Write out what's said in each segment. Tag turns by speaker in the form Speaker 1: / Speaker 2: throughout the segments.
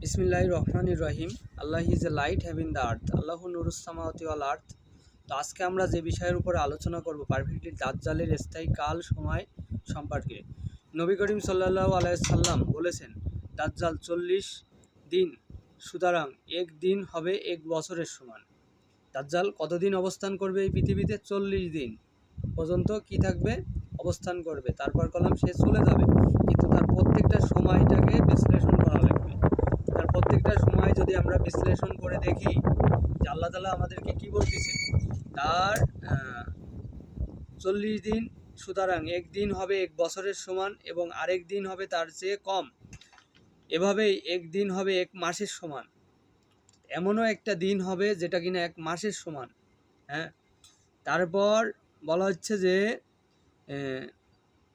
Speaker 1: বিসমিল্লাহ রহমানির রহিম Allah is a light have in the earth Allah নুরুসামাওয়াতি all earth তো আজকে আমরা যে বিষয়ের উপর আলোচনা করব পারফেক্টলি দাজ্জালের স্থায়ী কাল, সময় সম্পর্কে। নবী করিম সাল্লাহ আলাইসাল্লাম বলেছেন, দাজ্জাল চল্লিশ দিন, সুতরাং এক দিন হবে এক বছরের সমান। দাজ্জাল কতদিন অবস্থান করবে এই পৃথিবীতে? চল্লিশ দিন। পর্যন্ত কি থাকবে? অবস্থান করবে। তারপর কলাম সে চলে যাবে। কিন্তু তার প্রত্যেকটা সময়টাকে বিশ্লেষণ করা লাগবে তার প্রত্যেকটা সময় যদি আমরা বিশ্লেষণ করে দেখি যে আল্লাহ তালা আমাদেরকে কি বলতেছেন? তার চল্লিশ দিন, সুতরাং একদিন হবে এক বছরের সমান এবং আরেক দিন হবে তার চেয়ে কম। এভাবেই একদিন হবে এক মাসের সমান। এমনও একটা দিন হবে যেটা কিনা এক মাসের সমান। হ্যাঁ? তারপর বলা হচ্ছে যে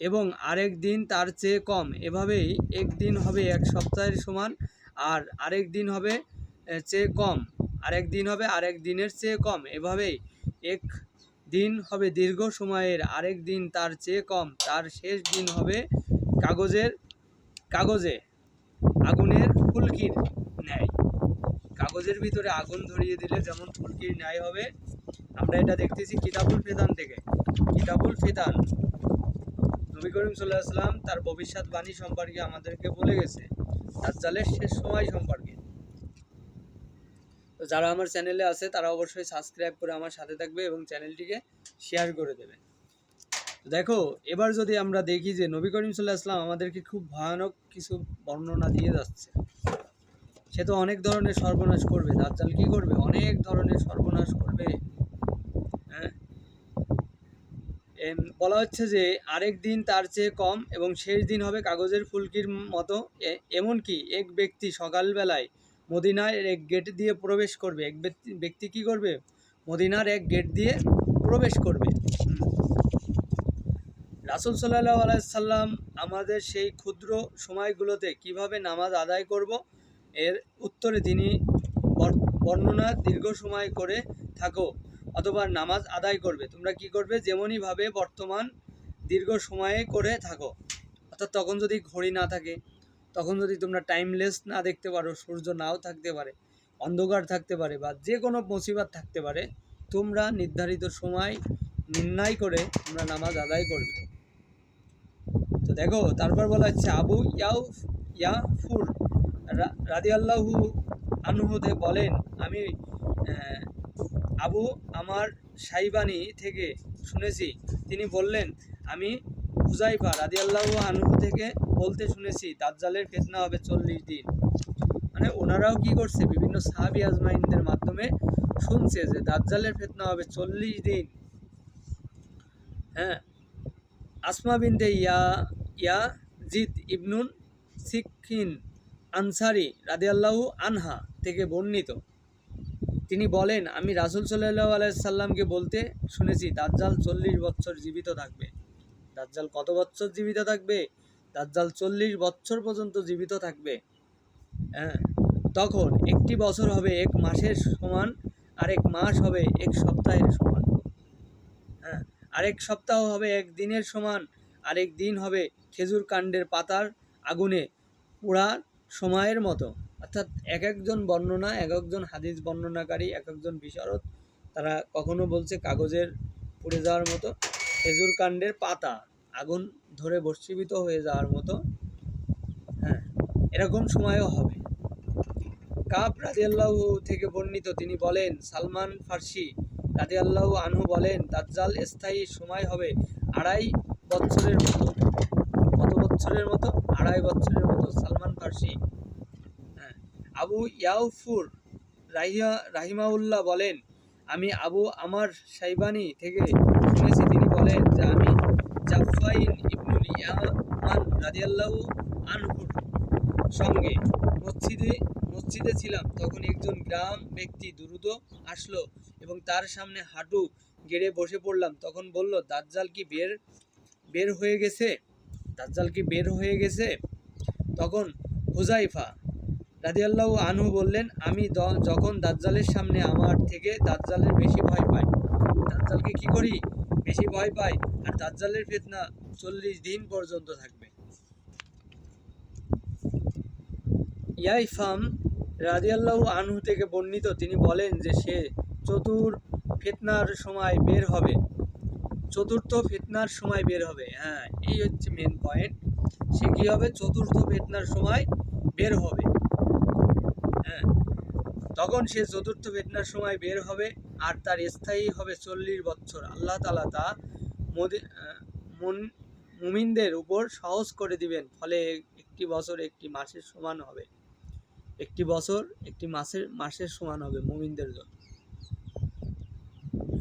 Speaker 1: এবং আরেক দিন তার চেয়ে কম। এভাবেই একদিন হবে এক সপ্তাহের সমান আর আরেক দিন হবে চেয়ে কম। আরেক দিন হবে, আরেক দিনের চেয়ে কম। এভাবেই এক দিন হবে দীর্ঘ সময়ের, আরেক দিন তার চেয়ে কম। তার শেষ দিন হবে কাগজের, কাগজে আগুনের ফুলকির ন্যায়। কাগজের ভিতরে আগুন ধরিয়ে দিলে যেমন ফুলকির ন্যায় হবে। আমরা এটা দেখতেছি কিতাবুল ফেদান থেকে। কিতাবুল ফেদান, নবী করিম সাল্লাহ আসলাম তার ভবিষ্যৎবাণী সম্পর্কে আমাদেরকে বলে গেছে। দাজ্জালের শেষ সময় সম্পর্কে। তো যারা আমার চ্যানেলে আছে, তারা অবশ্যই সাবস্ক্রাইব করে আমার সাথে থাকবে এবং চ্যানেলটিকে শেয়ার করে দেবে। দেখো, এবার যদি আমরা দেখি যে নবী করিম সাল্লাহ আসলাম আমাদেরকে খুব ভয়ানক কিছু বর্ণনা দিয়ে যাচ্ছে। সে তো অনেক ধরনের সর্বনাশ করবে, দাজ্জাল কি করবে? অনেক ধরনের সর্বনাশ করবে হ্যাঁ এম, বলা হচ্ছে যে আরেক দিন তার চেয়ে কম এবং শেষ দিন হবে কাগজের ফুলকির মতো। এমনকি এক ব্যক্তি সকালবেলায় মদিনার এক গেট দিয়ে প্রবেশ করবে। এক ব্যক্তি কী করবে? মদিনার এক গেট দিয়ে প্রবেশ করবে। রাসুল সাল্লাহ আলাইসাল্লাম আমাদের সেই ক্ষুদ্র সময়গুলোতে কীভাবে নামাজ আদায় করব? এর উত্তরে তিনি বর- বর্ণনা দীর্ঘ সময় করে থাকো। অথবা নামাজ আদায় করবে। তোমরা কি করবে? যেমনইভাবে বর্তমান দীর্ঘ সময়ে করে থাকো। অর্থাৎ তখন যদি ঘড়ি না থাকে, তখন যদি তোমরা টাইমলেস না দেখতে পারো, সূর্য নাও থাকতে পারে, অন্ধকার থাকতে পারে বা যে কোনো মুসিবত থাকতে পারে, তোমরা নির্ধারিত সময় নির্ণয় করে তোমরা নামাজ আদায় করবে। তো দেখো, তারপর বলা হচ্ছে, আবু ইয়াউ ইয়াফুর রাদি আল্লাহু আনুহতে বলেন, আমি আবু আমার সাইবানি থেকে শুনেছি। তিনি বললেন, আমি হুজাইফা রাদি আল্লাহু আনহু থেকে বলতে শুনেছি, দাজ্জালের ফেতনা হবে চল্লিশ দিন। মানে ওনারাও কি করছে? বিভিন্ন সাহাবি আজমাইনদের মাধ্যমে শুনছে যে দাজ্জালের ফেতনা হবে চল্লিশ দিন। হ্যাঁ আসমা বিনতে ইয়া ইয়া জিদ ইবনুন সিকিন আনসারি রাদিয়াল্লাহু আনহা থেকে বর্ণিত। তিনি বলেন, আমি রাসুল সাল্লাহ আলাইসাল্লামকে বলতে শুনেছি, দাজ্জাল চল্লিশ বছর জীবিত থাকবে। দাজ্জাল কত বছর জীবিত থাকবে? দাজ্জাল চল্লিশ বছর পর্যন্ত জীবিত থাকবে। হ্যাঁ তখন একটি বছর হবে এক মাসের সমান আর এক মাস হবে এক সপ্তাহের সমান। হ্যাঁ আরেক সপ্তাহ হবে এক দিনের সমান, আরেক দিন হবে খেজুর কাণ্ডের পাতার আগুনে পোড়া সময়ের মতো। অর্থাৎ এক একজন বর্ণনা এক একজন হাদিস বর্ণনাকারী এক একজন বিশারদ, তারা কখনো বলছে কাগজের পুড়ে যাওয়ার মতো, খেজুর কাণ্ডের পাতা, আগুন ধরে বর্ষীভূত হয়ে যাওয়ার মতো। হ্যাঁ এরকম সময়ও হবে। কাব রাজিয়াল্লাহু থেকে বর্ণিত তিনি বলেন, সালমান ফার্সি রাজিয়াল্লাহু আনহু বলেন, দাজ্জাল স্থায়ী সময় হবে আড়াই বছরের মতো, কত বছরের মতো? আড়াই বছরের মতো, সালমান ফার্সি। আবু ইয়াউফুর রাহিয়া রাহিমাউল্লাহ বলেন, আমি আবু আমার সাইবানি থেকে শুনেছি। তিনি বলেন যে, আমি জাফাইন ইবনুল ইয়ামান রাদিয়াল্লাহু আনহুর সঙ্গে মসজিদে মসজিদে ছিলাম। তখন একজন গ্রাম ব্যক্তি দ্রুত আসলো এবং তার সামনে হাঁটু গেড়ে বসে পড়লাম। তখন বলল, দাজ্জাল কি বের বের হয়ে গেছে? দাজ্জাল কি বের হয়ে গেছে? তখন হুজাইফা রাদিয়াল্লাহু আনহু বললেন, আমি যখন দাজ্জালের সামনে আমার থেকে দাজ্জালের বেশি ভয় পাই, দাজ্জালকে কি করি? বেশি ভয় পাই আর দাজ্জালের ফিতনা চল্লিশ দিন পর্যন্ত থাকবে। ইয়াইফাম রাদিয়াল্লাহু আনহু থেকে বর্ণিত, তিনি বলেন যে সে চতুর ফিতনার সময় বের হবে। চতুর্থ ফিতনার সময় বের হবে। হ্যাঁ এই হচ্ছে মেন পয়েন্ট সে কী হবে? চতুর্থ ফিতনার সময় বের হবে। হ্যাঁ। তখন সে চতুর্থ ফিতনার সময় বের হবে আর তার স্থায়ী হবে চল্লিশ বছর আল্লাহ তালা তা মন মুমিনদের উপর সহজ করে দিবেন, ফলে একটি বছর একটি মাসের সমান হবে। একটি বছর একটি মাসের মাসের সমান হবে মুমিনদের জন্য।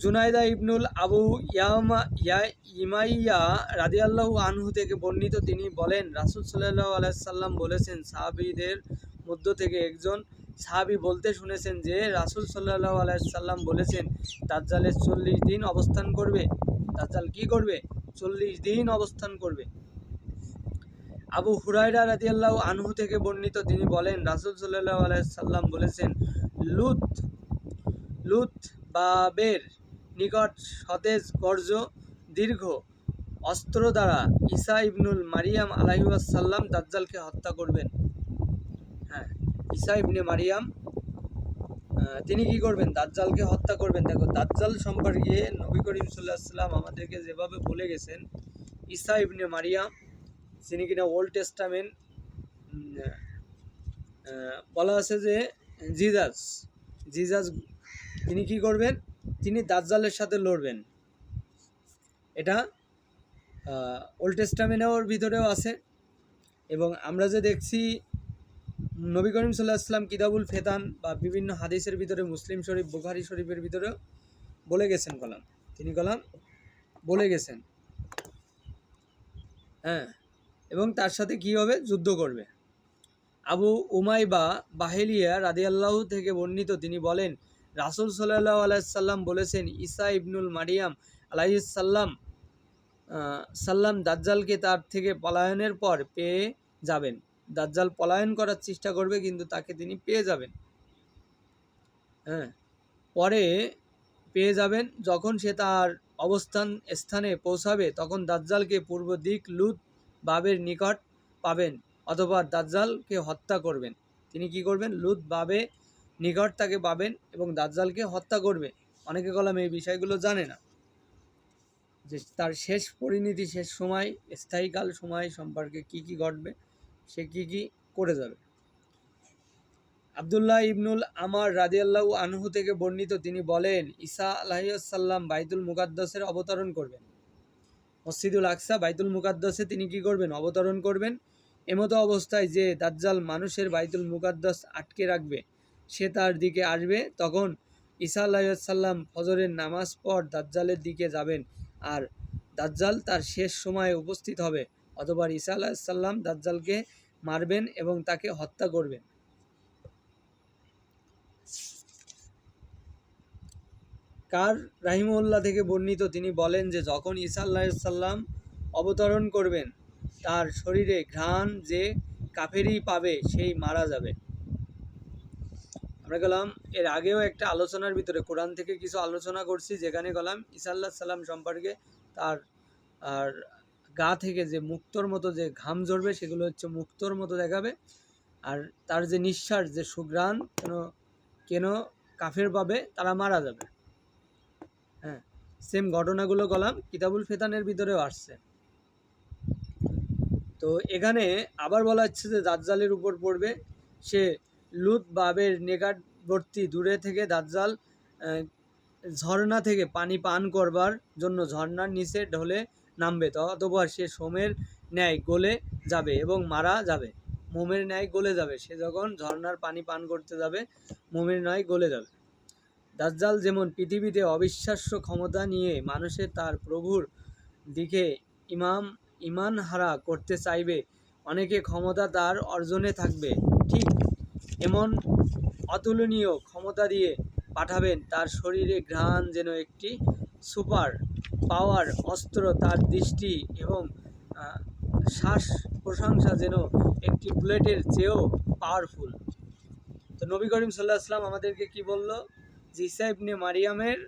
Speaker 1: জুনাইদা ইবনুল আবু ইয়ামা ইয়া ইমাইয়া রাদিয়াল্লাহু আনহু থেকে বর্ণিত তিনি বলেন, রাসূল সাল্লাল্লাহু আলাইহি সাল্লাম বলেছেন, সাহাবিদের মধ্য থেকে একজন সাহাবী বলতে শুনেছেন যে, রাসূল সাল্লাল্লাহু আলাইহি সাল্লাম বলেছেন, দাজ্জালের চল্লিশ দিন অবস্থান করবে। দাজ্জাল কি করবে? চল্লিশ দিন অবস্থান করবে। আবু হুরাইরা রাদিয়াল্লাহু আনহু থেকে বর্ণিত তিনি বলেন, রাসূল সাল্লাল্লাহু আলাইহি সাল্লাম বলেছেন, লুত লুত বাবের নিকট সতেজ গর্জ দীর্ঘ অস্ত্র দ্বারা ঈসা ইবনুল মারিয়াম আলাইসাল্লাম দাজ্জালকে হত্যা করবেন। ঈসা ইবনে মারিয়াম তিনি কি করবেন? দাজ্জালকে হত্যা করবেন। দেখো, দাজ্জাল সম্পর্কে নবী করিম সাল্লাহ সাল্লাম আমাদেরকে যেভাবে বলে গেছেন, ঈসা ইবনে মারিয়াম, যিনি কিনা ওল্ড টেস্টামেন্ট বলা আছে যে জিজাস জিজাস তিনি কি করবেন? তিনি দাজ্জালের সাথে লড়বেন। এটা ওল্ড টেস্টামেন্টের ভিতরেও আছে। এবং আমরা যে দেখছি নবী করিম সাল্লাহ আসলাম কিতাবুল ফেতান বা বিভিন্ন হাদিসের ভিতরে মুসলিম শরীফ, বুখারি শরীফের ভিতরেও বলে গেছেন কলাম। তিনি কলাম বলে গেছেন। হ্যাঁ এবং তার সাথে কি হবে? যুদ্ধ করবে। আবু উমাইবা বাহেলিয়া রাদিয়াল্লাহ থেকে বর্ণিত, তিনি বলেন, রাসুল সাল্লাহ আলাইসাল্লাম বলেছেন, ঈসা ইবনুল মারিয়াম আলাইসাল্লাম সাল্লাম দাজ্জালকে তার থেকে পলায়নের পর পেয়ে যাবেন। দাজ্জাল পলায়ন করার চেষ্টা করবে, কিন্তু তাকে তিনি পেয়ে যাবেন। হ্যাঁ পরে পেয়ে যাবেন, যখন সে তার অবস্থান, স্থানে পৌঁছাবে, তখন দাজ্জালকে পূর্ব দিক লুত বাবের নিকট পাবেন, অথবা দাজ্জালকে হত্যা করবেন। তিনি কি করবেন? লুত বাবে নিকট তাকে পাবেন এবং দাজ্জালকে হত্যা করবে। অনেকে কলাম এই বিষয়গুলো জানে না। যে তার শেষ পরিণতি, শেষ সময়, স্থায়ীকাল সময় সম্পর্কে কি কি ঘটবে? সে কি কি করে যাবে? আবদুল্লাহ ইবনুল আমার রাদিয়াল্লাহু আনহু থেকে বর্ণিত তিনি বলেন, ঈসা আলাহিসাল্লাম বাইতুল মুকাদ্দাসের অবতরণ করবেন। মসজিদুল আকসা বাইতুল মুকাদ্দাসে তিনি কি করবেন? অবতরণ করবেন। এমতো অবস্থায় যে দাজ্জাল মানুষের বাইতুল মুকাদ্দাস আটকে রাখবে, সে তার দিকে আসবে। তখন ঈসা আলাইসাল্লাম ফজরের নামাজ পর দাজ্জালের দিকে যাবেন আর দাজ্জাল তার শেষ সময়ে উপস্থিত হবে। অথবা ঈসা আলাহিসাল্লাম দাজ্জালকে মারবেন এবং তাকে হত্যা করবেন। কার রাহিমউল্লাহ থেকে বর্ণিত তিনি বলেন যে, যখন ঈসা আল্লাহ অবতরণ করবেন, তার শরীরে ঘ্রাণ যে কাফেরই পাবে, সেই মারা যাবে। আমরা গেলাম, এর আগেও একটা আলোচনার ভিতরে, কোরআন থেকে কিছু আলোচনা করছি, যেখানে গেলাম ঈসা আল্লাহ সাল্লাম সম্পর্কে তার আর গা থেকে যে মুক্তর মতো যে ঘাম ঝরবে সেগুলো হচ্ছে মুক্তর মতো দেখাবে। আর তার যে নিঃশ্বাস, যে সুগ্রাণ কেন কেন কাফের পাবে, তারা মারা যাবে। হ্যাঁ সেম ঘটনাগুলো গলাম, কিতাবুল ফেতানের ভিতরেও আসছে। তো এখানে আবার বলা হচ্ছে যে দাজ্জালের উপর পড়বে। সে লুত বাবের নিকটবর্তী দূরে থেকে দাজ্জাল ঝর্ণা থেকে পানি পান করবার জন্য ঝর্ণার নিচে ঢলে নামবে অতপর সে সোমের ন্যায় গলে যাবে এবং মারা যাবে। মোমের ন্যায় গলে যাবে। সে যখন ঝর্নার পানি পান করতে যাবে, মোমের ন্যায় গলে যাবে। দাজ্জাল যেমন পৃথিবীতে অবিশ্বাস্য ক্ষমতা নিয়ে মানুষের তার প্রভুর দিকে ইমাম ইমান হারা করতে চাইবে, অনেকে ক্ষমতা তার অর্জনে থাকবে। ঠিক এমন অতুলনীয় ক্ষমতা দিয়ে পাঠাবেন, তার শরীরে ঘ্রাণ যেন একটি সুপার পাওয়ার অস্ত্র তার দৃষ্টি এবং শ্বাস প্রশংসা যেন একটি বুলেটের চেয়েও পাওয়ারফুল তো নবী করিম সাল্লাহ আসলাম আমাদেরকে কি বলল? যে ঈসা ইবনে মারিয়ামের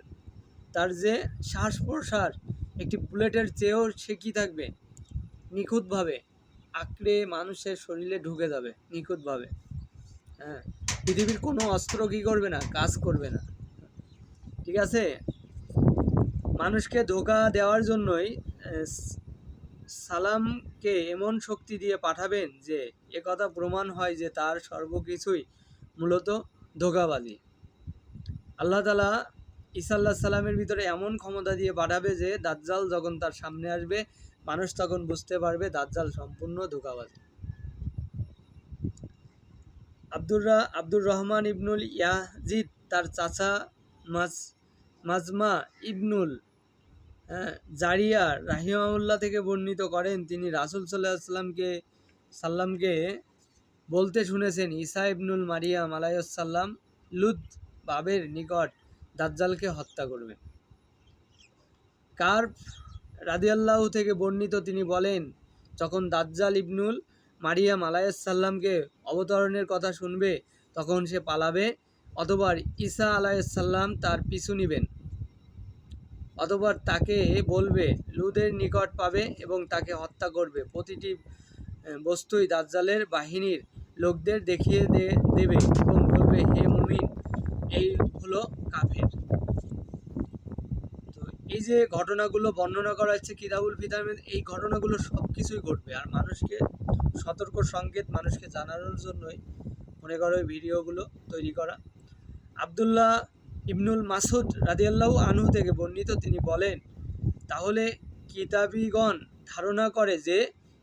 Speaker 1: তার যে শ্বাস প্রশ্বাস, একটি বুলেটের চেয়েও সে কী থাকবে? নিখুঁতভাবে। আঁকড়ে মানুষের শরীরে ঢুকে যাবে, নিখুঁতভাবে। হ্যাঁ পৃথিবীর কোনো অস্ত্র কী করবে না? কাজ করবে না। ঠিক আছে? মানুষকে ধোকা দেওয়ার জন্যই সালামকে এমন শক্তি দিয়ে পাঠাবেন যে একথা প্রমাণ হয় যে তার সর্বকিছুই মূলত ধোকাবাজি। আল্লাহ তালা ইসাল্লাহ সাল্লামের ভিতরে এমন ক্ষমতা দিয়ে পাঠাবে যে, দাজ্জাল যখন তার সামনে আসবে, মানুষ তখন বুঝতে পারবে দাজ্জাল সম্পূর্ণ ধোকাবাজি। আব্দুর আব্দুর রহমান ইবনুল ইয়াজিদ, তার চাচা মাজ, মাজমা ইবনুল জারিয়া রাহিমাউল্লাহ থেকে বর্ণিত করেন, তিনি রাসুল সাল্লাহ সাল্লামকে বলতে শুনেছেন, ঈসা ইবনুল মারিয়াম আলাইসাল্লাম লুত বাবের নিকট দাজ্জালকে হত্যা করবেন কার রাদিয়াল্লাহু থেকে বর্ণিত, তিনি বলেন, যখন দাজ্জাল ইবনুল মারিয়াম আলাইসাল্লামকে অবতরণের কথা শুনবে, তখন সে পালাবে অথবা ঈসা আলাইসাল্লাম তার পিছু নিবেন। অতঃপর তাকে বলবে, লুদের নিকট পাবে এবং তাকে হত্যা করবে। প্রতিটি বস্তুই দাজ্জালের বাহিনীর লোকদের দেখিয়ে দেবে এবং বলবে, হে মুমিন, এই হলো কাফের। তো এই যে ঘটনাগুলো বর্ণনা করা হচ্ছে কিতাবুল ফিতামের এই ঘটনাগুলো সব কিছুই ঘটবে। আর মানুষকে সতর্ক সংকেত, মানুষকে জানানোর জন্যই মনে করো ভিডিওগুলো তৈরি করা। আবদুল্লাহ ইবনুল মাসুদ রাদিয়াল্লাহু আনহু থেকে বর্ণিত, তিনি বলেন, তাহলে কিতাবীগণ ধারণা করে যে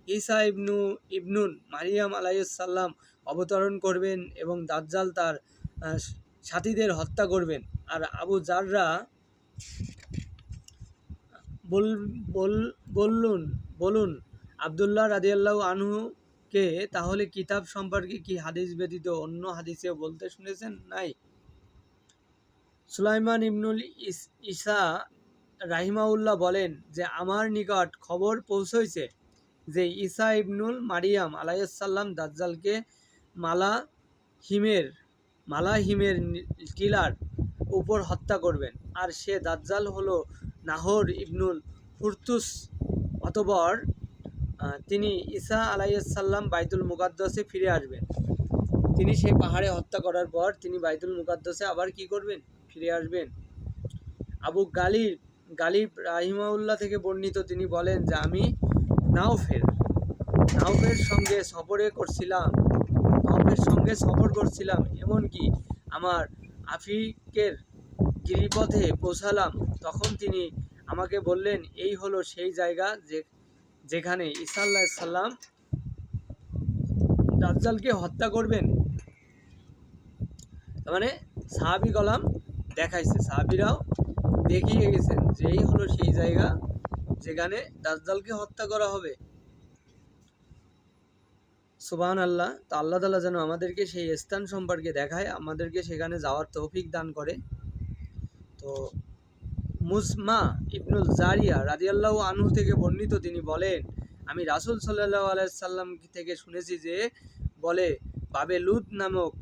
Speaker 1: ঈসা ইবনু, ইবনুন মারিয়াম আলাইসাল্লাম অবতরণ করবেন এবং দাজ্জাল তার সাথীদের হত্যা করবেন। আর আবু জাররা বল বল, বললুন, বলুন, আবদুল্লাহ রাদিয়াল্লাহু আনহুকে তাহলে কিতাব সম্পর্কে কি হাদিস ব্যতীত অন্য হাদিসেও বলতে শুনেছেন? নাই। সুলাইমান ইবনুল ইস- রাহিমাউল্লাহ বলেন যে, আমার নিকট খবর পৌঁছইছে যে, ঈসা ইবনুল মারিয়াম আলাইসাল্লাম দাজ্জালকে মালা হিমের মালা হিমের টিলার উপর হত্যা করবেন। আর সে দাজ্জাল হলো নাহর ইবনুল ফুরতুস অতবর তিনি ঈসা আলাইসাল্লাম বাইতুল মুকাদ্দাসে ফিরে আসবেন। তিনি সেই পাহাড়ে হত্যা করার পর তিনি বাইতুল মুকাদ্দাসে আবার কি করবেন? ফিরে আসবেন। আবু গালিব গালিব রাহিমাউল্লাহ থেকে বর্ণিত তিনি বলেন যে, আমি নাওফের নাওফের সঙ্গে সফরে করছিলাম, নাওফের সঙ্গে সফর করছিলাম, এমনকি আমার আফিকের গিরিপথে পৌঁছালাম। তখন তিনি আমাকে বললেন, এই হলো সেই জায়গা যে, যেখানে ঈসা আল্লাহ সাল্লাম দাজ্জালকে হত্যা করবেন। তার মানে সাহাবি কলাম দেখাইছে। সাহাবিরাও দেখিয়ে গেছেন যে এই হলো সেই জায়গা যেখানে দাজ্জালকে হত্যা করা হবে। সুবাহান আল্লাহ তো আল্লাহ তালা যেন আমাদেরকে সেই স্থান সম্পর্কে দেখায়, আমাদেরকে সেখানে যাওয়ার তৌফিক দান করে। তো মুসমা ইবনুল জারিয়া রাদিয়াল্লাহ আনহু থেকে বর্ণিত তিনি বলেন, আমি রাসুল সাল্লাহ আলাইসাল্লাম থেকে শুনেছি যে বলে, বাবে লুত নামক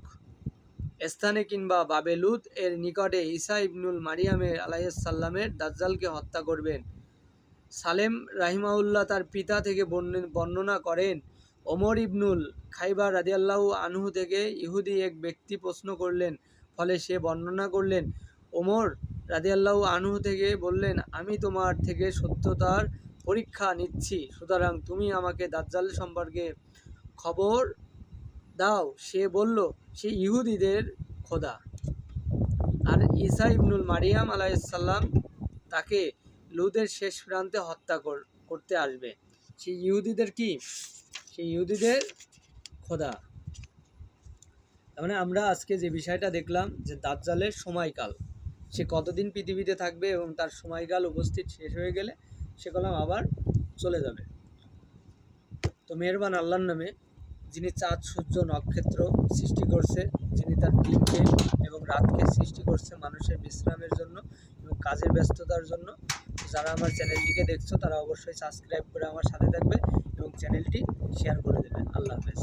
Speaker 1: স্থানে কিংবা বাবে লুত এর নিকটে ঈসা ইবনুল মারিয়ামের আলাইসাল্লামের দাজ্জালকে হত্যা করবেন। সালেম রাহিমাউল্লাহ তার পিতা থেকে বর্ণ- বর্ণনা করেন, ওমর ইবনুল খাইবার রাদিয়াল্লাহু আনহু থেকে ইহুদি এক ব্যক্তি প্রশ্ন করলেন, ফলে সে বর্ণনা করলেন, ওমর রাদিয়াল্লাহু আনহু থেকে বললেন, আমি তোমার থেকে সত্যতার পরীক্ষা নিচ্ছি, সুতরাং তুমি আমাকে দাজ্জাল সম্পর্কে খবর দাও, সে বলল, সে ইহুদিদের খোদা। আর ঈসা ইবনুল মারিয়াম আলাইসাল্লাম তাকে লুদের শেষ প্রান্তে হত্যা কর- করতে আসবে। সেই ইহুদিদের কি? সেই ইহুদিদের খোদা। মানে আমরা আজকে যে বিষয়টা দেখলাম যে দাজ্জালের সময়কাল, সে কতদিন পৃথিবীতে থাকবে এবং তার সময়কাল উপস্থিত শেষ হয়ে গেলে সে কলাম আবার চলে যাবে। তো মেহরবান আল্লাহর নামে যিনি চাঁদ, সূর্য, নক্ষত্র সৃষ্টি করছে, যিনি তার দিনকে এবং রাতকে সৃষ্টি করছে মানুষের বিশ্রামের জন্য এবং কাজের ব্যস্ততার জন্য। যারা আমার চ্যানেলটিকে দেখছ, তারা অবশ্যই সাবস্ক্রাইব করে আমার সাথে থাকবে এবং চ্যানেলটি শেয়ার করে দেবে। আল্লাহ হাফেজ।